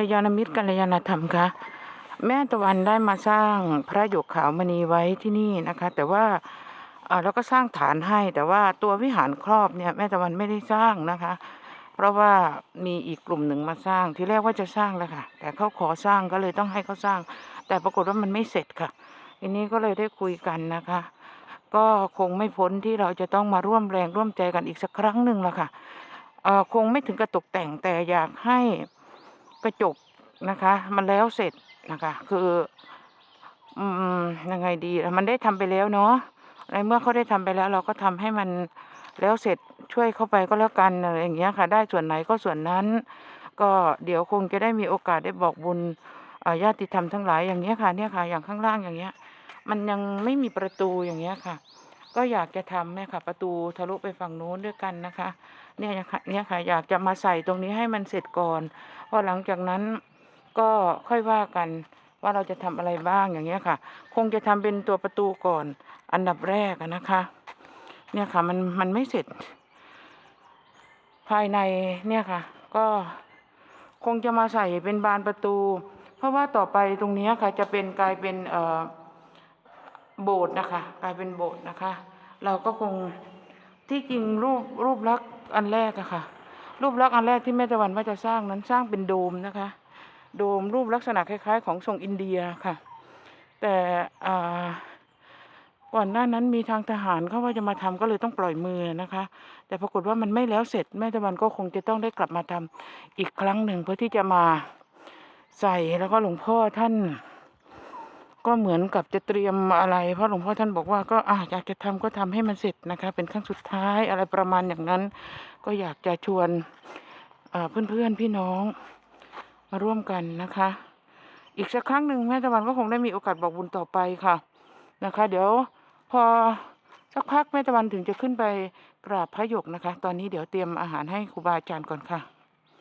ระยาณมิตรกัลยาณธรรมคะแม่ตะวันได้มาสร้างพระหยกขาวมณีไว้ที่นี่นะคะ แต่ว่าเราก็สร้างฐานให้แต่ว่าตัววิหารครอบเนี่ยแม่ตะวันไม่ได้สร้างนะคะ เพราะว่ามีอีกกลุ่มหนึ่งมาสร้างที่แรกว่าจะสร้างแล้วค่ะ แต่เขาขอสร้างก็เลยต้องให้เขาสร้าง แต่ปรากฏว่ามันไม่เสร็จค่ะทีนี้ก็เลยได้คุยกันนะคะ ก็คงไม่พ้นที่เราจะต้องมาร่วมแรงร่วมใจกันอีกสักครั้งหนึ่งละค่ะคงไม่ถึงกระตกแต่งแต่อยากให้ กระจกนะคะ มันแล้วเสร็จนะคะ คืออืมยังไงดีมันได้ทำไปแล้วเนาะในเมื่อเขาได้ทำไปแล้ว เราก็ทำให้มันแล้วเสร็จช่วยเข้าไปก็แล้วกันอะไรอย่างเงี้ยค่ะ ได้ส่วนไหนก็ส่วนนั้น ก็เดี๋ยวคงจะได้มีโอกาสได้บอกบุญญาติธรรมทั้งหลายอย่างเงี้ยค่ะเนี่ยค่ะ อย่างข้างล่างอย่างเงี้ย มันยังไม่มีประตูอย่างเงี้ยค่ะ ก็อยากจะทำเนี่ยค่ะ ประตูทะลุไปฝั่งนู้นด้วยกันนะคะ เนี่ยค่ะเนี่ยค่ะอยากจะมาใส่ตรงนี้ให้มันเสร็จก่อนพอหลังจากนั้นก็ค่อยว่ากันว่าเราจะทำอะไรบ้างอย่างเงี้ยค่ะ คงจะทำเป็นตัวประตูก่อนอันดับแรกนะคะ เนี่ยค่ะมันมันไม่เสร็จ ภายในเนี่ยค่ะ ก็คงจะมาใส่เป็นบานประตู เพราะว่าต่อไปตรงนี้ค่ะจะเป็นกลายเป็นเอ่อ โบสถ์นะคะ กลายเป็นโบสถ์นะคะ เราก็คงที่จริงรูปรูปลักษณ์อันแรกอะค่ะ รูปลักษณ์อันแรกที่แม่ตะวันว่าจะสร้างนั้นสร้างเป็นโดมนะคะ โดมรูปลักษณะคล้าย ๆ ของทรงอินเดียค่ะ แต่ก่อนหน้านั้นมีทางทหารเขาว่าจะมาทำก็เลยต้องปล่อยมือนะคะ แต่ปรากฏว่ามันไม่แล้วเสร็จแม่ตะวันก็คงจะต้องได้กลับมาทำอีกครั้งหนึ่งเพื่อที่จะมาใส่แล้วก็หลวงพ่อท่าน ก็เหมือนกับจะเตรียมอะไร เพราะหลวงพ่อท่านบอกว่าก็ออยากจะทำก็ทำให้มันเสร็จนะคะ เป็นครั้งสุดท้ายอะไรประมาณอย่างนั้น ก็อยากจะชวนเอ่อนเพื่อนพี่น้องมาร่วมกันนะคะ อีกสักครั้งหนึ่งแม่ตะวันก็คงได้มีโอกาสบอกบุญต่อไปค่ะนะคะ เดี๋ยวพอสักพักแม่ตะวันถึงจะขึ้นไปกราบพระหยกนะคะ ตอนนี้เดี๋ยวเตรียมอาหารให้ครูบาอาจารย์ก่อนค่ะ